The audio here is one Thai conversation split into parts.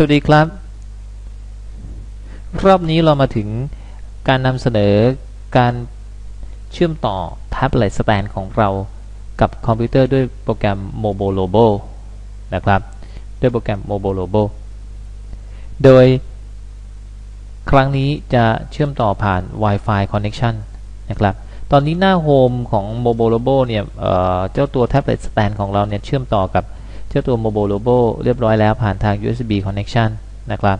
สวัสดีครับ รอบนี้เรามาถึงการนำเสนอการเชื่อมต่อแท็บเล็ตสแตนของเรากับคอมพิวเตอร์ด้วยโปรแกรม Mobile Lobo นะครับ ด้วยโปรแกรม Mobile Lobo โดยครั้งนี้จะเชื่อมต่อผ่าน Wi-Fi connection นะครับ ตอนนี้หน้าโฮมของ Mobile Lobo เนี่ยเเจ้าตัวแท็บเล็ตสแตนของเราเนี่ยเชื่อมต่อกับ เจ้าตัว Mobile Lobo เรียบร้อยแล้วผ่านทาง USB connection นะครับ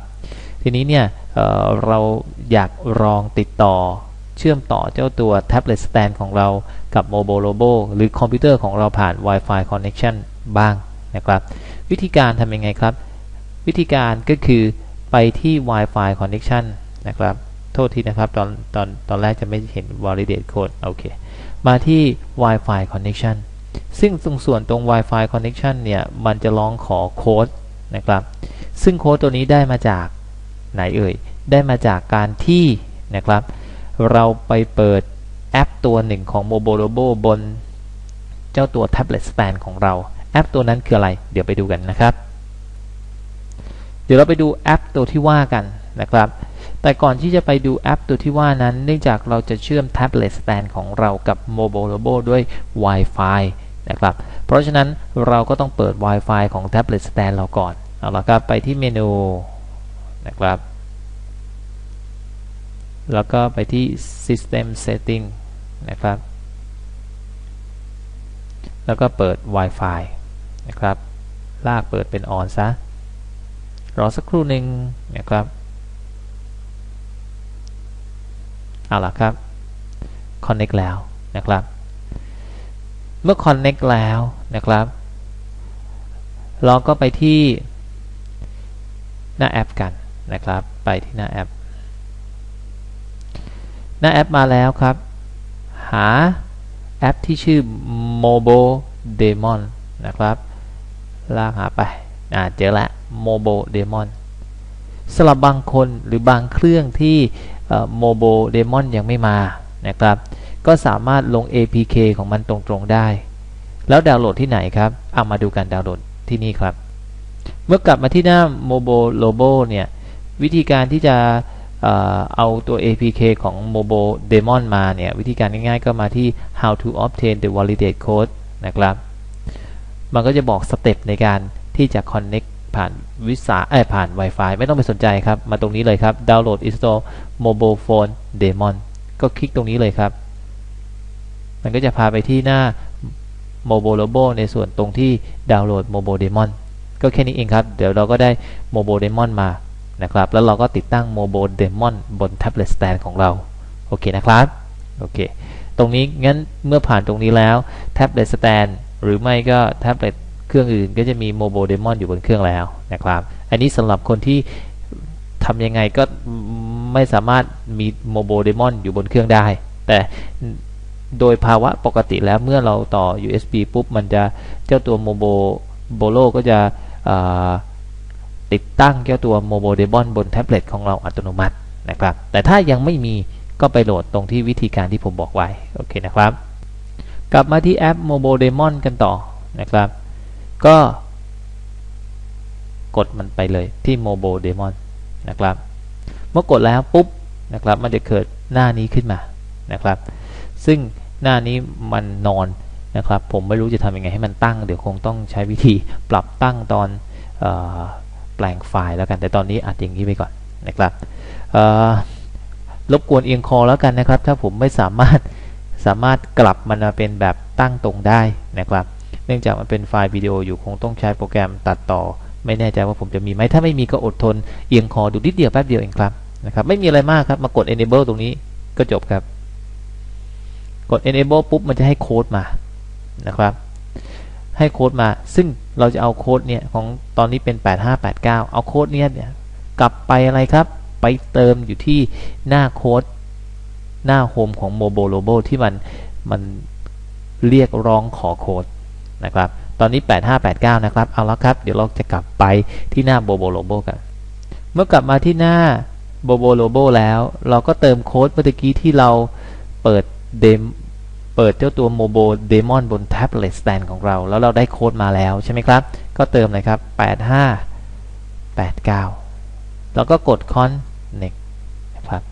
ทีนี้เนี่ยเเราอยากลองติดต่อเชื่อมต่อเจ้าตัวแท็บเล็ตสแตนของเรากับ Mobile Lobo หรือคอมพิวเตอร์ของเราผ่าน Wi-Fi connection บ้างนะครับ วิธีการทำยังไงครับ วิธีการก็คือไปที่ Wi-Fi connection นะครับ โทษทีนะครับ ตอนตอนตอนแรกจะไม่เห็น validate code โอเค มาที่ Wi-Fi connection ซึ่งตรงส่วนตรง Wi-Fi connection เนี่ย มันจะร้องขอโค้ดนะครับ ซึ่งโค้ดตัวนี้ได้มาจากไหนเอ่ย ได้มาจากการที่นะครับ เราไปเปิดแอปตัวหนึ่งของ Mobile Robo บนเจ้าตัว Tablet Stand ของเรา แอปตัวนั้นคืออะไร เดี๋ยวไปดูกันนะครับ เดี๋ยวเราไปดูแอปตัวที่ว่ากันนะครับ แต่ก่อนที่จะไปดูแอปตัวที่ว่านั้น เนื่องจากเราจะเชื่อม Tablet Stand ของเรากับ Mobile Robo ด้วย Wi-Fi นะครับ เพราะฉะนั้นเราก็ต้องเปิด Wi-Fi ของ Tablet Stand เราก่อน เอาละครับไปที่เมนูนะครับ แล้วก็ไปที่ System Setting นะครับ แล้วก็เปิด Wi-Fi นะครับ ลากเปิดเป็น On ซะ รอสักครู่หนึ่งนะครับ เอาละครับ Connect แล้วนะครับ เมื่อ Connect แล้วนะครับ เราก็ไปที่หน้าแอปกันนะครับ ไปที่หน้าแอป หน้าแอปมาแล้วครับ หาแอปที่ชื่อ Mobile Demon นะครับ ลากหาไป อ่า เจอละ Mobile Demon สำหรับบางคนหรือบางเครื่องที่ Mobile Demon ยังไม่มานะครับ ก็สามารถลง APK ของมันตรงๆได้ แล้วดาวน์โหลดที่ไหนครับเอามาดูกันดาวน์โหลดที่นี่ครับ เมื่อกลับมาที่หน้า Mobile Lobo เนี่ย วิธีการที่จะเอาตัว APK ของ Mobile Demon มาเนี่ย วิธีการง่ายๆก็มาที่ how to obtain the validate code นะครับ มันก็จะบอกสเต็ปในการที่จะ connect ผ่านวิสาเอ้ผ่าน Wi-Fi ไม่ต้องไปสนใจครับ มาตรงนี้เลยครับ download install mobile phone daemon ก็คลิกตรงนี้เลยครับ มันก็จะพาไปที่หน้า Mobile Lobo ในส่วนตรงที่ดาวน์โหลด Mobile Demon ก็แค่นี้เองครับ เดี๋ยวเราก็ได้ Mobile Demon มานะครับ แล้วเราก็ติดตั้ง Mobile Demon บน Tablet Stand ของเรา โอเคนะครับ โอเค ตรงนี้งั้นเมื่อผ่านตรงนี้แล้ว Tablet Stand หรือไม่ก็ Tablet เครื่องอื่นก็จะมี Mobile Demon อยู่บนเครื่องแล้วนะครับ อันนี้สำหรับคนที่ทำยังไงก็ไม่สามารถมี Mobile Demon อยู่บนเครื่องได้ แต่โดยภาวะปกติแล้วเมื่อเราต่อ USB ปุ๊บ มันจะเจ้าตัวโมโบโบโลก็จะติดตั้งเจ้าตัวโมโบเดบอนบนแท็บเล็ตของเราอัตโนมัตินะครับ แต่ถ้ายังไม่มีก็ไปโหลดตรงที่วิธีการที่ผมบอกไว้ โอเคนะครับ กลับมาที่แอป Mobile Demon กันต่อนะครับ ก็กดมันไปเลยที่ Mobile Demon นะครับ เมื่อกดแล้วปุ๊บนะครับ มันจะเกิดหน้านี้ขึ้นมานะครับ ซึ่งหน้านี้มันนอนนะครับ ผมไม่รู้จะทำยังไงให้มันตั้ง เดี๋ยวคงต้องใช้วิธีปรับตั้งตอนอแปลงไฟล์แล้วกัน แต่ตอนนี้อัดอย่างนี้ไปก่อนนะครับรบกวนเอียงคอแล้วกันนะครับ ถ้าผมไม่สามารถสามารถกลับมันมาเป็นแบบตั้งตรงได้นะครับ เนื่องจากมันเป็นไฟล์วิดีโออยู่คงต้องใช้โปรแกรมตัดต่อ ไม่แน่ใจว่าผมจะมีไหมถ้าไม่มีก็อดทนเอียงคอดูนิดเดียวแป๊บเดียวเองครับนะครับไม่มีอะไรมากครับมากด enable ตรงนี้ก็จบครับ กด enable ปุ๊บมันจะให้โค้ดมานะครับ ให้โค้ดมา ซึ่งเราจะเอาโค้ดเนี่ยของตอนนี้เป็น 8589 เอาโค้ดเนี้ยเนี่ยกลับไปอะไรครับ ไปเติมอยู่ที่หน้าโค้ดหน้าโฮมของ Mobile Lobo ที่มันมันเรียกร้องขอโค้ด นะครับ ตอนนี้ 8589 นะครับ เอาละครับ เดี๋ยวเราจะกลับไปที่หน้า Mobile Lobo กัน เมื่อกลับมาที่หน้า Mobile Lobo แล้ว เราก็เติมโค้ดเมื่อกี้ที่เราเปิดเดมเปิดเจ้าตัวโมโบเดมอนบนแท็บเล็ตสแตนของเรา แล้วเราได้โค้ดมาแล้วใช่ไหมครับ ก็เติมเลยครับ 85 89 แล้วก็กด connect นะครับ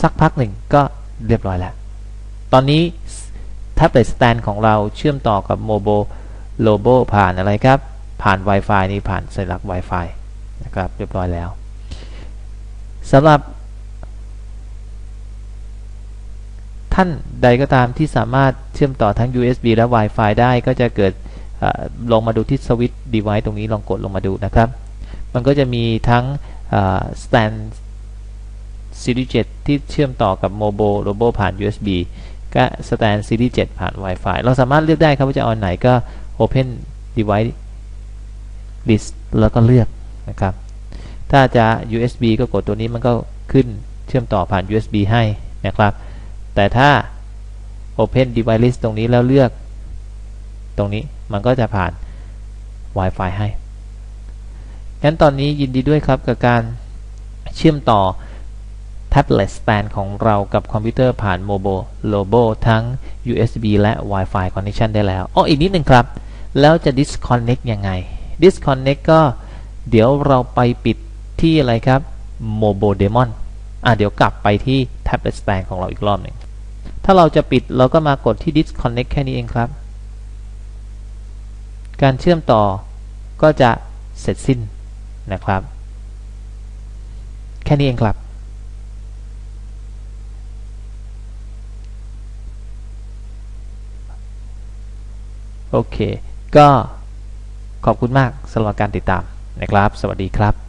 สักพักหนึ่งก็เรียบร้อยแล้ว ตอนนี้ tablet stand ของเราเชื่อมต่อกับ mobile lobo ผ่านอะไรครับ ผ่าน Wi-Fi นี่ผ่านสัญลักษณ์ Wi-Fi นะครับเรียบร้อยแล้วสำหรับ ท่านใดก็ตามที่สามารถเชื่อมต่อทั้ง USB และ Wi-Fi ได้ก็จะเกิดลองมาดูที่สวิตช์ device ตรงนี้ลองกดลงมาดูนะครับ มันก็จะมีทั้ง stand Series 7ที่เชื่อมต่อกับ Mobile Robo ผ่าน USB ก็ stand Series 7 ผ่าน Wi-Fi เราสามารถเลือกได้ครับว่าจะเอาไหนก็ Open Device List แล้วก็เลือกนะครับ ถ้าจะ USB ก็กดตัวนี้มันก็ขึ้นเชื่อมต่อผ่าน USB ให้นะครับ แต่ถ้า Open Device List ตรงนี้แล้วเลือก ตรงนี้มันก็จะผ่าน Wi-Fi ให้งั้นตอนนี้ยินดีด้วยครับกับการเชื่อมต่อ Tablet Stand ของเรากับคอมพิวเตอร์ผ่าน Mobile Lobo ทั้ง USB และ Wi-Fi Connection ได้แล้วอ๋ออีกนิดหนึ่งครับ แล้วจะ disconnect ยังไง disconnect ก็เดี๋ยวเราไปปิดที่อะไรครับ Mobo Demon อะเดี๋ยวกลับไปที่ Tablet Stand ของเราอีกรอบหนึ่ง ถ้าเราจะปิดเราก็มากดที่ disconnect แค่นี้เองครับ การเชื่อมต่อก็จะเสร็จสิ้นนะครับ แค่นี้เองครับ โอเค ก็ขอบคุณมากสำหรับการติดตามนะครับ สวัสดีครับ